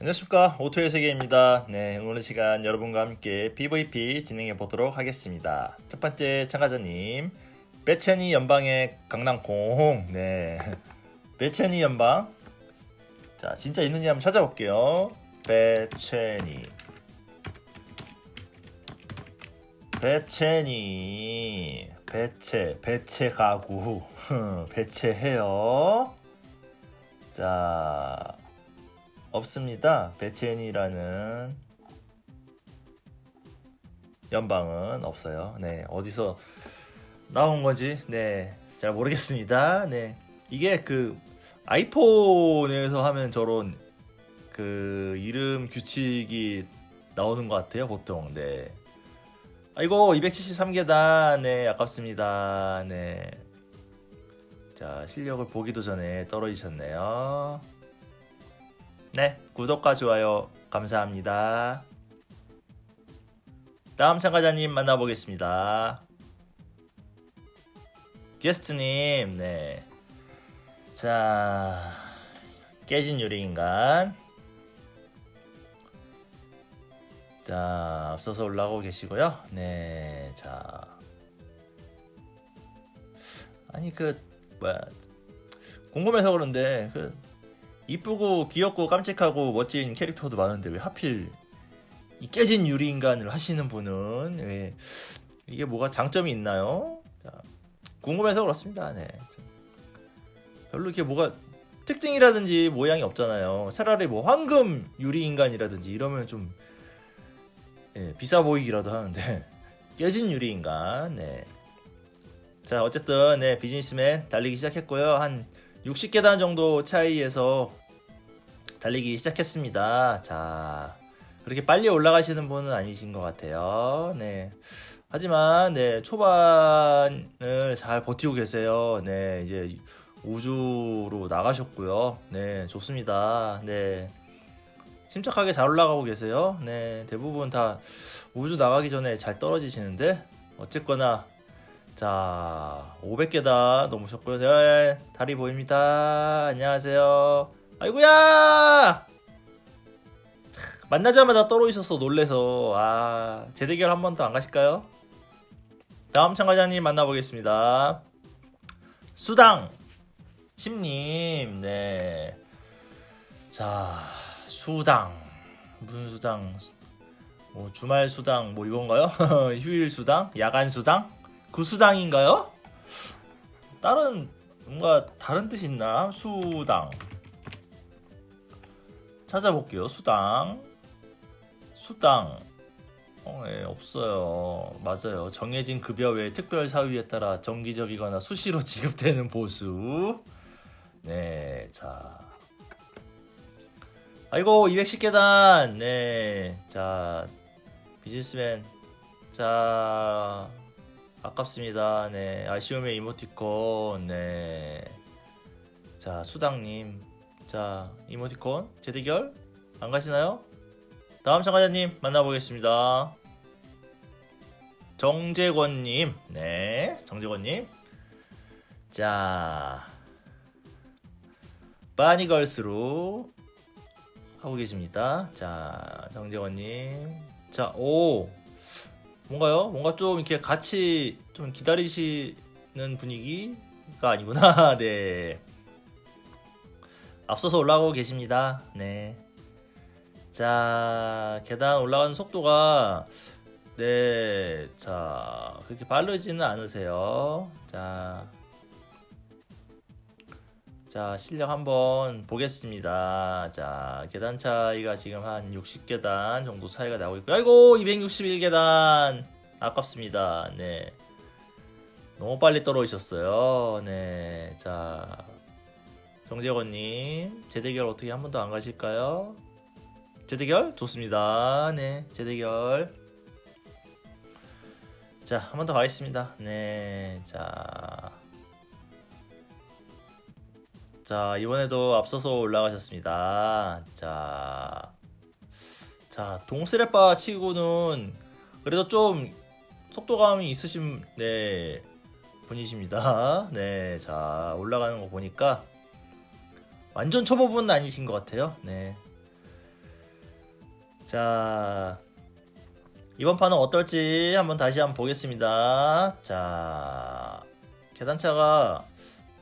안녕하십니까 오토의 세계입니다. 네 오늘 시간 여러분과 함께 PVP 진행해 보도록 하겠습니다. 첫 번째 참가자님 배체니 연방의 강낭콩 네 배체니 연방 자 진짜 있는지 한번 찾아볼게요. 배체니 배체니 배체 배체 가구 배체해요. 자 없습니다. 배첸이라는 연방은 없어요. 네, 어디서 나온 건지 네, 잘 모르겠습니다. 네, 이게 그 아이폰에서 하면 저런 그 이름 규칙이 나오는 것 같아요, 보통. 네. 아이고 273계단 네 아깝습니다 네. 자 실력을 보기도 전에 떨어지셨네요. 네, 구독과 좋아요 감사합니다. 다음 참가자님 만나보겠습니다. 게스트님, 네. 자, 깨진 유리인간. 자, 앞서서 올라오고 계시고요. 네, 자. 아니, 그, 뭐야. 궁금해서 그런데, 그, 이쁘고 귀엽고 깜찍하고 멋진 캐릭터도 많은데 왜 하필 이 깨진 유리 인간을 하시는 분은 왜 이게 뭐가 장점이 있나요? 자, 궁금해서 그렇습니다. 네. 별로 이렇게 뭐가 특징이라든지 모양이 없잖아요. 차라리 뭐 황금 유리 인간이라든지 이러면 좀 예, 비싸 보이기라도 하는데 깨진 유리 인간. 네. 자 어쨌든 네 비즈니스맨 달리기 시작했고요. 한 60계단 정도 차이에서 달리기 시작했습니다. 자, 그렇게 빨리 올라가시는 분은 아니신 것 같아요. 네. 하지만, 네, 초반을 잘 버티고 계세요. 네, 이제 우주로 나가셨고요. 네, 좋습니다. 네. 침착하게 잘 올라가고 계세요. 네, 대부분 다 우주 나가기 전에 잘 떨어지시는데, 어쨌거나, 자, 500개다 넘으셨고요. 네, 다리 보입니다. 안녕하세요. 아이고야! 만나자마자 떨어지셔서 놀래서 아 재대결 한 번 더 안 가실까요? 다음 참가자님 만나보겠습니다. 수당 심님 네. 자 수당 무슨 수당 뭐 주말 수당 뭐 이건가요? 휴일 수당? 야간 수당? 그 수당인가요? 다른 뭔가 다른 뜻 있나? 수당 찾아볼게요. 수당. 수당. 어, 예, 없어요. 맞아요. 정해진 급여 외 특별 사유에 따라 정기적이거나 수시로 지급되는 보수. 네, 자. 아이고, 210계단. 네, 자. 비즈니스맨. 자. 아깝습니다. 네, 아쉬움의 이모티콘. 네. 자, 수당님. 자, 이모티콘 재대결 안 가시나요? 다음 참가자님 만나보겠습니다. 정재권님, 네, 정재권님. 자, 바니걸스로 하고 계십니다. 자, 정재권님. 자, 오, 뭔가요? 뭔가 좀 이렇게 같이 좀 기다리시는 분위기가 아니구나. 네. 앞서서 올라가고 계십니다. 네. 자, 계단 올라가는 속도가 네, 자, 그렇게 빠르지는 않으세요. 자, 자, 실력 한번 보겠습니다. 자, 계단 차이가 지금 한 60계단 정도 차이가 나고 있고, 아이고, 261계단. 아깝습니다. 네. 너무 빨리 떨어지셨어요. 네. 자, 정재건님 재대결 어떻게 한번더안 가실까요? 재대결 좋습니다. 네, 재대결. 자, 한 번 더 가겠습니다. 네, 자, 자 이번에도 앞서서 올라가셨습니다. 자, 자 동스레빠 치고는 그래도 좀 속도감이 있으신 네 분이십니다. 네, 자 올라가는 거 보니까. 완전 초보분은 아니신 것 같아요. 네. 자 이번 판은 어떨지 한번 다시 한번 보겠습니다. 자 계단차가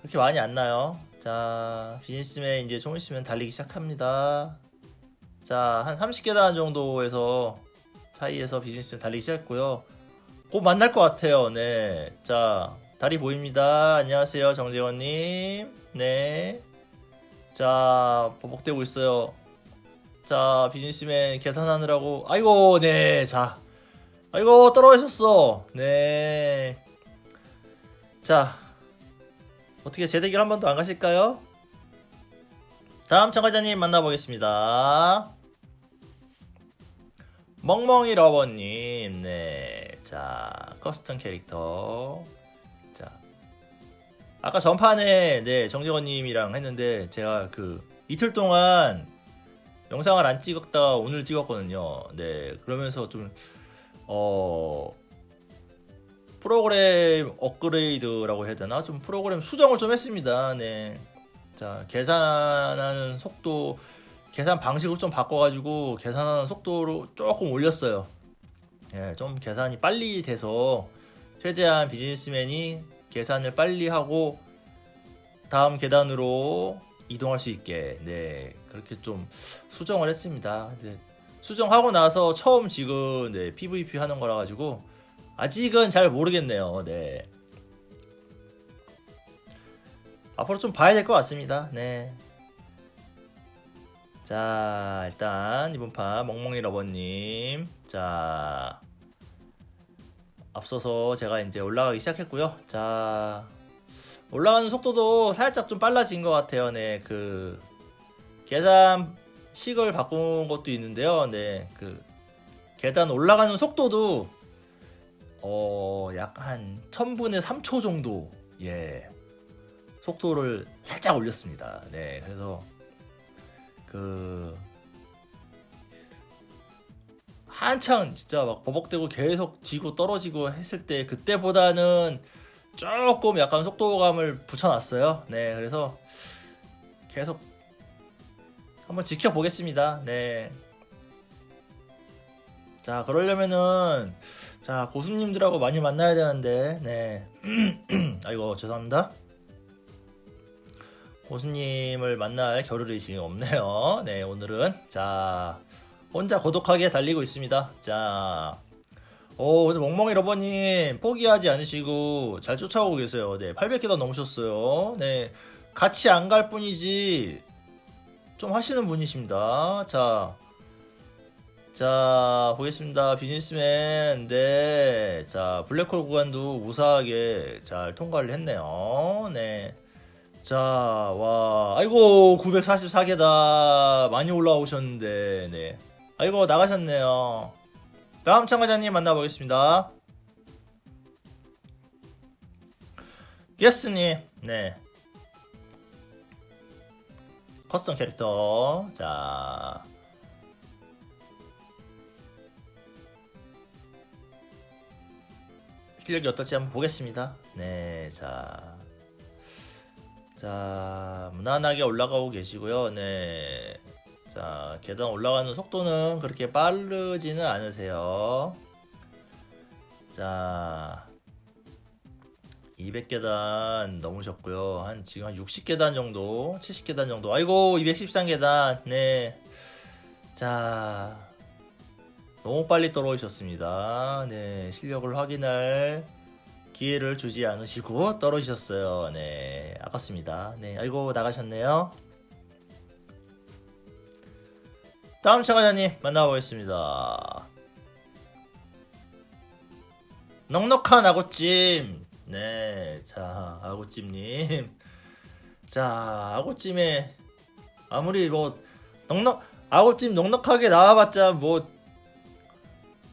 그렇게 많이 안 나요. 자 비즈니스맨 이제 좀 있으면 달리기 시작합니다. 자 한 30계단 정도에서 사이에서 비즈니스맨 달리기 시작했고요. 곧 만날 것 같아요. 네. 자 다리 보입니다. 안녕하세요 정재원님. 네. 자 버벅대고 있어요. 자 비즈니스맨 계산하느라고. 아이고 네자. 아이고 떨어졌어. 네자 어떻게 재대결 한번더안 가실까요? 다음 참가자님 만나보겠습니다. 멍멍이 러버님. 네자 커스텀 캐릭터. 자 아까 전판에 네 정재원님이랑 했는데 제가 그 이틀 동안 영상을 안 찍었다가 오늘 찍었거든요. 네, 그러면서 좀, 어, 프로그램 업그레이드라고 해야 되나? 좀 프로그램 수정을 좀 했습니다. 네. 자, 계산하는 속도, 계산 방식을 좀 바꿔가지고 계산하는 속도로 조금 올렸어요. 예, 좀 계산이 빨리 돼서 최대한 비즈니스맨이 계산을 빨리 하고 다음 계단으로 이동할 수 있게 네 그렇게 좀 수정을 했습니다. 네, 수정하고 나서 처음 지금 네, PVP 하는 거라 가지고 아직은 잘 모르겠네요. 네 앞으로 좀 봐야 될 것 같습니다. 네. 자 일단 이번 판 멍멍이 러버님 자 앞서서 제가 이제 올라가기 시작했고요. 자 올라가는 속도도 살짝 좀 빨라진 것 같아요. 네, 그 계산식을 바꾼 것도 있는데요. 네, 그 계단 올라가는 속도도 어, 약 한 1000분의 3초 정도 예 속도를 살짝 올렸습니다. 네, 그래서 그 한창 진짜 막 버벅대고 계속 지고 떨어지고 했을 때 그때보다는 조금 약간 속도감을 붙여놨어요. 네, 그래서 계속 한번 지켜보겠습니다. 네. 자, 그러려면은 자 고수님들하고 많이 만나야 되는데, 네. 아이고 죄송합니다. 고수님을 만날 겨를이 지금 없네요. 네, 오늘은 자 혼자 고독하게 달리고 있습니다. 자. 오, 근데 멍멍이 러버님 포기하지 않으시고 잘 쫓아오고 계세요. 네, 800계단 넘으셨어요. 네, 같이 안 갈 뿐이지 좀 하시는 분이십니다. 자, 자 보겠습니다. 비즈니스맨, 네, 자 블랙홀 구간도 무사하게 잘 통과를 했네요. 네, 자, 와, 아이고 944계다 많이 올라오셨는데, 네, 아이고 나가셨네요. 다음 참가자님 만나보겠습니다. 게스님, 네. 커스텀 캐릭터. 자. 실력이 어떨지 한번 보겠습니다. 네, 자. 자, 무난하게 올라가고 계시고요. 네. 자, 계단 올라가는 속도는 그렇게 빠르지는 않으세요. 자, 200계단 넘으셨고요. 한 지금 한 60계단 정도, 70계단 정도. 아이고, 213계단. 네. 자, 너무 빨리 떨어지셨습니다. 네, 실력을 확인할 기회를 주지 않으시고 떨어지셨어요. 네, 아깝습니다. 네, 아이고 나가셨네요. 다음 참가자님 만나보겠습니다. 넉넉한 아구찜. 네, 자, 아구찜님. 자, 아구찜에 아무리 뭐 넉넉 아구찜 넉넉하게 나와봤자 뭐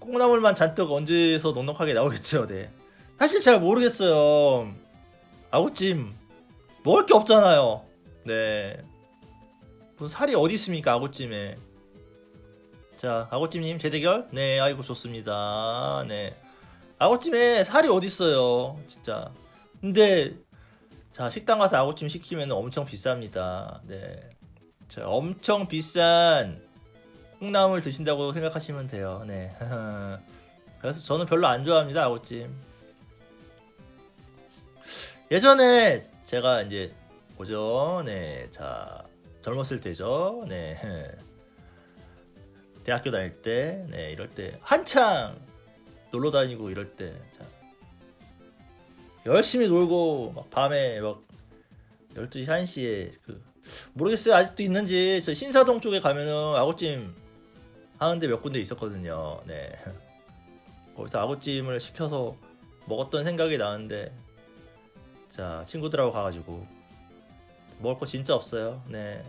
콩나물만 잔뜩 얹어서 넉넉하게 나오겠죠. 네. 사실 잘 모르겠어요. 아구찜 먹을 게 없잖아요. 네. 살이 어디 있습니까 아구찜에? 자, 아고찜님 재대결? 네, 아이고 좋습니다. 네, 아고찜에 살이 어디 있어요, 진짜. 근데 자 식당 가서 아고찜 시키면 엄청 비쌉니다. 네, 자 엄청 비싼 콩나물 드신다고 생각하시면 돼요. 네. 그래서 저는 별로 안 좋아합니다 아구찜. 예전에 제가 이제 뭐죠? 네, 자 젊었을 때죠. 네, 대학교 다닐 때, 네 이럴 때 한창 놀러 다니고 이럴 때, 자 열심히 놀고 막 밤에 막 12시 1시에 그 모르겠어요 아직도 있는지 저 신사동 쪽에 가면은 아구찜 하는데 몇 군데 있었거든요. 네. 거기서 아구찜을 시켜서 먹었던 생각이 나는데 자 친구들하고 가 가지고 먹을 거 진짜 없어요. 네.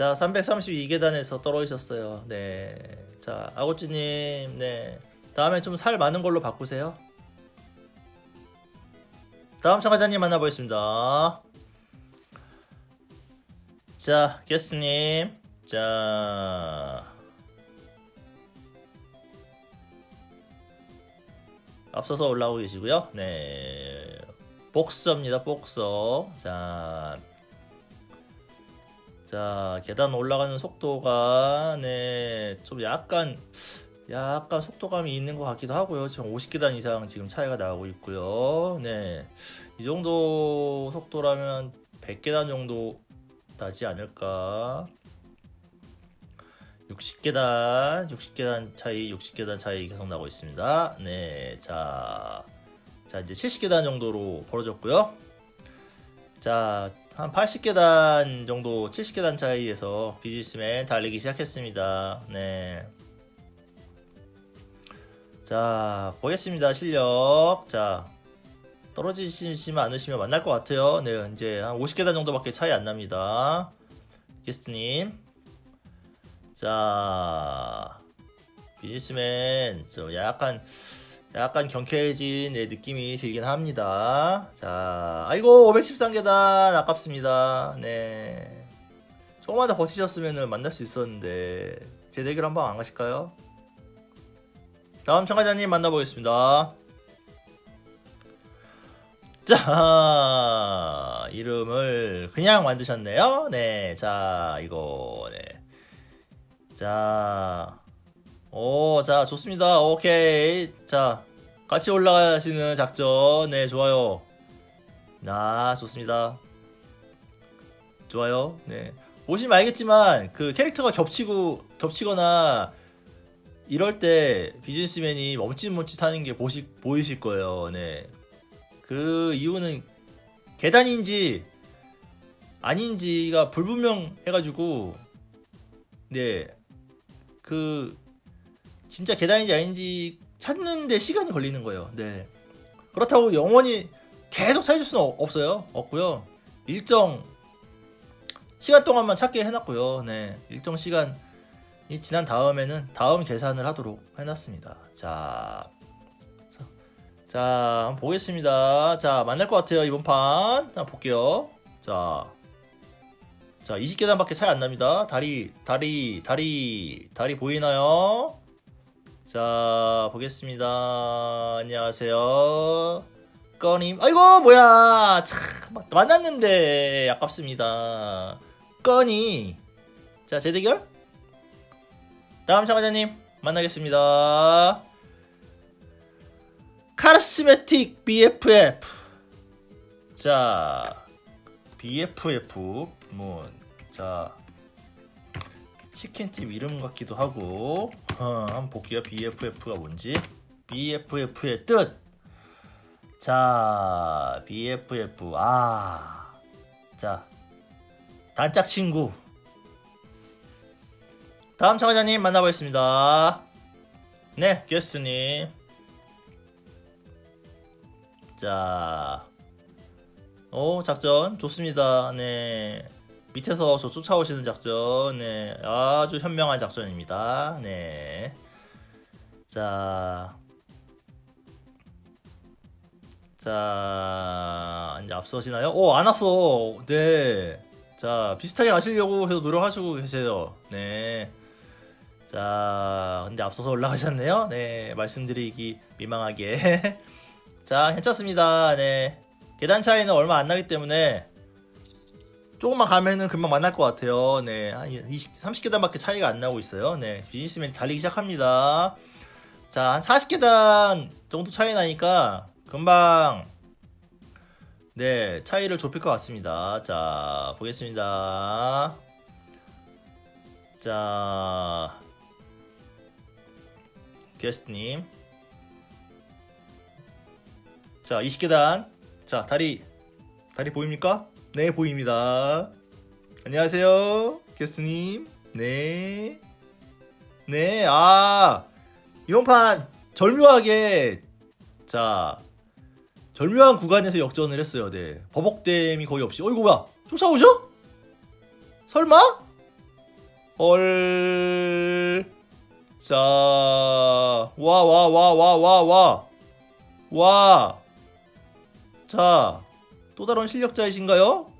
자 332계단에서 떨어지셨어요. 네. 자 아구찜님 네. 다음에 좀 살 많은 걸로 바꾸세요. 다음 참가자님 만나보겠습니다. 자, 게스트님. 자. 앞서서 올라오고 계시고요. 네. 복서입니다. 복서. 자. 자, 계단 올라가는 속도가 네, 좀 약간 약간 속도감이 있는 것 같기도 하고요. 지금 50계단 이상 지금 차이가 나고 있고요. 네. 이 정도 속도라면 100계단 정도 나지 않을까. 60계단, 60계단 차이, 60계단 차이 계속 나고 있습니다. 네. 자. 자, 이제 70계단 정도로 벌어졌고요. 자, 한 80계단 정도, 70계단 차이에서 비즈니스맨 달리기 시작했습니다. 네. 자, 보겠습니다. 실력. 자, 떨어지시면 않으시면 만날 것 같아요. 네, 이제 한 50계단 정도밖에 차이 안 납니다. 게스트님. 자, 비즈니스맨, 저 약간, 약간 경쾌해진 네, 느낌이 들긴 합니다. 자, 아이고, 513계단 아깝습니다. 네. 조금만 더 버티셨으면 만날 수 있었는데, 제 대결 한번 안 가실까요? 다음 참가자님 만나보겠습니다. 자, 이름을 그냥 만드셨네요. 네, 자, 이거, 네. 자, 오, 자, 좋습니다. 오케이. 자, 같이 올라가시는 작전. 네, 좋아요. 나, 좋습니다. 좋아요. 네. 보시면 알겠지만, 그 캐릭터가 겹치고, 겹치거나, 이럴 때 비즈니스맨이 멈칫멈칫 하는 게 보시, 보이실 거예요. 네. 그 이유는 계단인지 아닌지가 불분명해가지고, 네. 그, 진짜 계단인지 아닌지 찾는데 시간이 걸리는 거예요. 네. 그렇다고 영원히 계속 찾을 수는 없- 없어요. 없고요. 일정 시간 동안만 찾게 해놨고요. 네. 일정 시간 이 지난 다음에는 다음 계산을 하도록 해놨습니다. 자, 자, 한번 보겠습니다. 자, 만날 것 같아요 이번 판. 한번 볼게요. 자, 자, 20계단밖에 차이 안 납니다. 다리, 다리, 다리, 다리 보이나요? 자, 보겠습니다. 안녕하세요. 꺼님, 아이고 뭐야, 참 만났는데 아깝습니다. 꺼니, 자, 재대결. 다음 참가자님 만나겠습니다. 카르스메틱 BFF. 자, BFF 뭐, 자, 치킨집 이름 같기도 하고, 어, 한번 볼게요. BFF가 뭔지. BFF의 뜻. 자, BFF. 아, 자, 단짝 친구. 다음 참가자님 만나보겠습니다. 네, 게스트님. 자, 오, 작전 좋습니다. 네. 밑에서 저 쫓아오시는 작전, 네. 아주 현명한 작전입니다. 네. 자. 자, 이제 앞서시나요? 오, 안 앞서. 네. 자, 비슷하게 가시려고 해서 노력하시고 계세요. 네. 자, 근데 앞서서 올라가셨네요. 네, 말씀드리기 민망하게. 자, 괜찮습니다. 네. 계단 차이는 얼마 안 나기 때문에 조금만 가면은 금방 만날 것 같아요. 네, 한 20, 30계단밖에 차이가 안 나고 있어요. 네, 비즈니스맨 달리기 시작합니다. 자, 한 40계단 정도 차이 나니까 금방 네 차이를 좁힐 것 같습니다. 자, 보겠습니다. 자, 게스트님. 자, 20계단. 자, 다리, 다리 보입니까? 네, 보입니다. 안녕하세요, 게스트님. 네. 네, 아, 이번 판 절묘하게, 자, 절묘한 구간에서 역전을 했어요. 네. 버벅댐이 거의 없이. 어이구, 뭐야? 쫓아오죠? 설마? 헐. 자, 와, 와, 와, 와, 와, 와. 와. 자, 또 다른 실력자이신가요?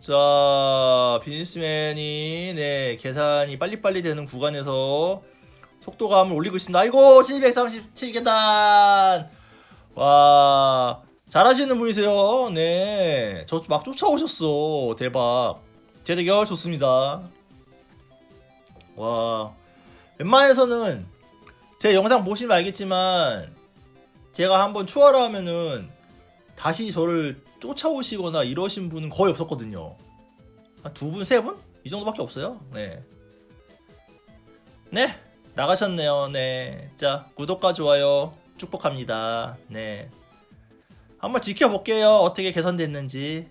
자, 비즈니스맨이, 네, 계산이 빨리빨리 되는 구간에서 속도감을 올리고 있습니다. 아이고, 737계단! 와, 잘하시는 분이세요. 네. 저 막 쫓아오셨어. 대박. 제 대결 좋습니다. 와, 웬만해서는 제 영상 보시면 알겠지만 제가 한번 추월을 하면은 다시 저를 쫓아오시거나 이러신 분은 거의 없었거든요. 한 두 분, 세 분? 이 정도밖에 없어요. 네. 네. 나가셨네요. 네. 자, 구독과 좋아요 축복합니다. 네. 한번 지켜볼게요. 어떻게 개선됐는지.